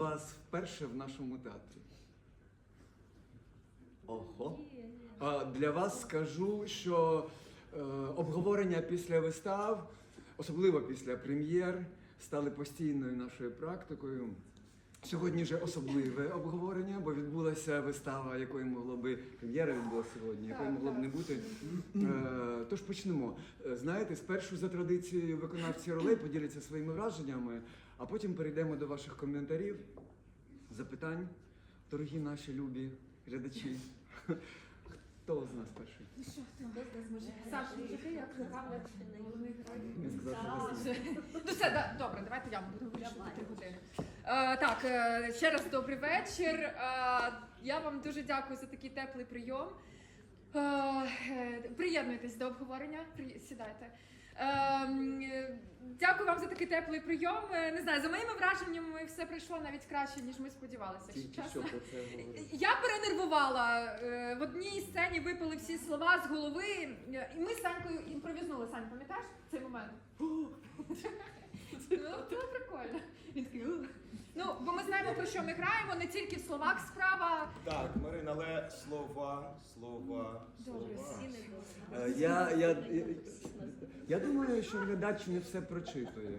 вас вперше в нашому театрі? Ого. А, Для вас скажу, що е, обговорення після вистав, особливо після прем'єр, стали постійною нашою практикою. Сьогодні вже особливе обговорення, бо відбулася вистава, якої могло би прем'єра відбулася сьогодні, якої могло б не бути. Е, Тож почнемо. Е, Знаєте, спершу за традицією виконавці ролей поділяться своїми враженнями, а потім перейдемо до ваших коментарів, запитань, дорогі наші любі глядачі. Хто з нас перший? Гамлет, головний герой. Я сказав, що ви Ну все, да, добре, давайте я буду говорити три години. Е, так, е, ще раз добрий вечір. Е, я вам дуже дякую за такий теплий прийом. Е, е, приєднуйтесь до обговорення, сідайте. Е, дякую вам за такий теплий прийом. Не знаю, за моїми враженнями все пройшло навіть краще, ніж ми сподівалися. Тільки що про це. Я перенервувала. В одній сцені випали всі слова з голови, і ми з Санькою імпровізнули. Сань, пам'ятаєш цей момент? Ну, це прикольно. Він такий. Ну, бо ми знаємо, про що ми граємо, не тільки в словах справа. Так, Марина, але слова, слова, Добре, слова. Е, Я, я, я, я думаю, що глядач не все прочитує.